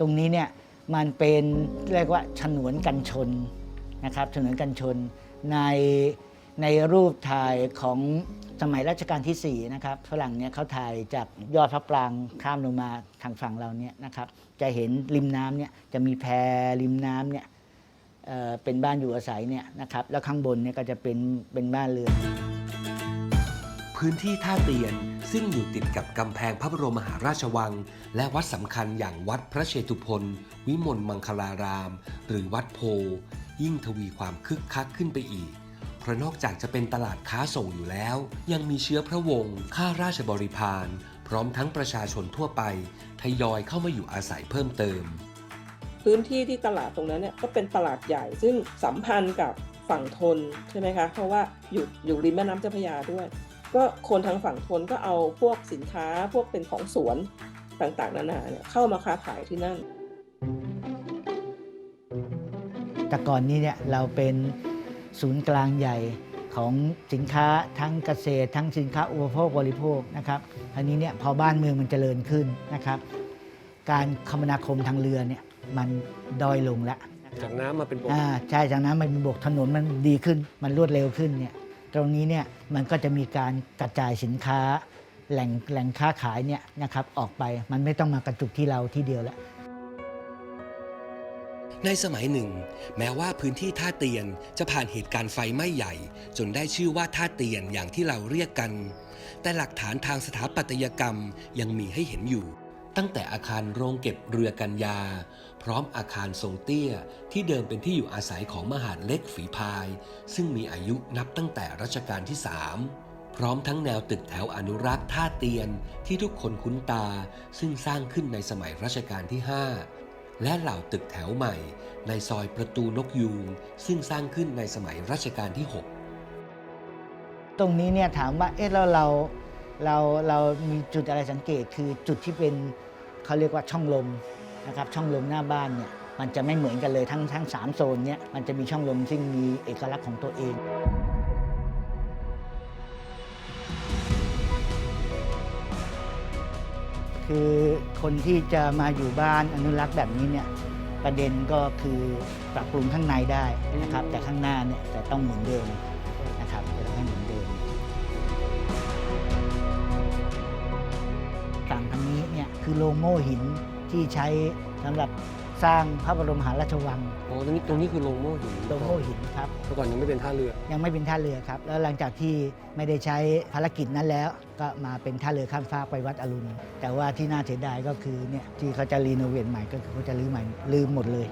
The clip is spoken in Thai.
ตรงนี้เนี่ยมันเป็นเรียกว่าฉนวนกันชนนะครับฉนวนกันชนในในรูปถ่ายของสมัยรัชกาลที่4นะครับฝรั่งเนี่ยเขาถ่ายจากยอดพระปรางข้ามลงมาทางฝั่งเราเนี่ยนะครับจะเห็นริมน้ำเนี่ยจะมีแพริมน้ำเนี่ยเอ่อเป็นบ้านอยู่อาศัยเนี่ยนะครับแล้วข้างบนเนี่ยก็จะเป็นเป็นบ้านเรือนพื้นที่ท่าเตียน ซึ่งอยู่ติดกับกำแพงพระบรมมหาราชวัง และวัดสำคัญอย่างวัดพระเชตุพนวิมลมังคลาราม หรือวัดโพ ยิ่งทวีความคึกคักขึ้นไปอีก เพราะนอกจากจะเป็นตลาดค้าส่งอยู่แล้ว ยังมีเชื้อพระวงศ์ข้าราชบริพาร พร้อมทั้งประชาชนทั่วไปทยอยเข้ามาอยู่อาศัยเพิ่มเติม พื้นที่ที่ตลาดตรงนั้นเนี่ยก็เป็นตลาดใหญ่ซึ่งสัมพันธ์กับฝั่งทนใช่ไหมคะ เพราะว่าอยู่อยู่ริมแม่น้ำเจ้าพระยาด้วย ก็คนทางฝั่งทนก็เอาพวกสินค้าพวกเป็นของสวนต่างๆ นานาเนี่ยเข้ามาค้าขายที่นั่น แต่ก่อนนี้เนี่ยเราเป็นศูนย์กลางใหญ่ของสินค้าทั้งเกษตร ทั้งสินค้าอุปโภคบริโภคนะครับอันนี้เนี่ยพอบ้านเมืองมันเจริญขึ้นนะครับ การคมนาคมทางเรือเนี่ยมันด้อยลงแล้วจากน้ำมาเป็นบกอ่าใช่จากนั้นมันมีบกถนนมันดีขึ้นมันรวดเร็วขึ้นเนี่ย ตรงนี้เนี่ยมันก็จะมีการกระจายสินค้าแหล่งแหล่งค้าขายเนี่ยนะครับออกไปมันไม่ต้องมากระจุกที่เราที่เดียวแล้ว ในสมัยหนึ่ง แม้ว่าพื้นที่ท่าเตียนจะผ่านเหตุการณ์ไฟไหม้ใหญ่ จนได้ชื่อว่าท่าเตียนอย่างที่เราเรียกกัน แต่หลักฐานทางสถาปัตยกรรมยังมีให้เห็นอยู่ ตั้งแต่อาคารโรงเก็บเรือกันยาพร้อมอาคารทรงเตี้ยที่เดิมเป็นที่อยู่อาศัยของมหาดเล็กฝีพาย ซึ่งมีอายุนับตั้งแต่รัชกาลที่3พร้อมทั้งแนวตึกแถวอนุรักษ์ท่าเตียนที่ทุกคนคุ้นตา ซึ่งสร้างขึ้นในสมัยรัชกาลที่ 5 และเหล่าตึกแถวใหม่ ในซอยประตูนกยูงซึ่งสร้างขึ้นในสมัยรัชกาลที่ 6 ตรงนี้เนี่ยถามว่าเอ๊ะแล้วเราเราเรามีจุดอะไรสังเกตคือจุดที่เป็น เขาเรียกว่าช่องลมนะครับช่องลมหน้าบ้านเนี่ยมันจะไม่เหมือนกันเลยทั้งทั้งสามโซนเนี่ยมันจะมีช่องลมซึ่งมีเอกลักษณ์ของตัวเองคือคนที่จะมาอยู่บ้านอนุรักษ์แบบนี้เนี่ยประเด็นก็คือปรับปรุงข้างในได้นะครับ แต่ข้างหน้าเนี่ยจะต้องเหมือนเดิมนะครับจะต้องให้เหมือน เนี่ยคือโลโม่หินที่ใช้สำหรับสร้างพระบรมมหาราชวังโอ้ตรงนี้ตรงนี้คือโรงโม่หินโลโม่หินครับ เมื่อก่อนยังไม่เป็นท่าเรือ ยังไม่เป็นท่าเรือครับ แล้วหลังจากที่ไม่ได้ใช้ภารกิจนั้นแล้ว ก็มาเป็นท่าเรือข้ามฟากไปวัดอรุณ แต่ว่าที่น่าเสียดายก็คือเนี่ยที่เขาจะรีโนเวทใหม่ก็คือเขาจะรื้อใหม่ลืมหมดเลย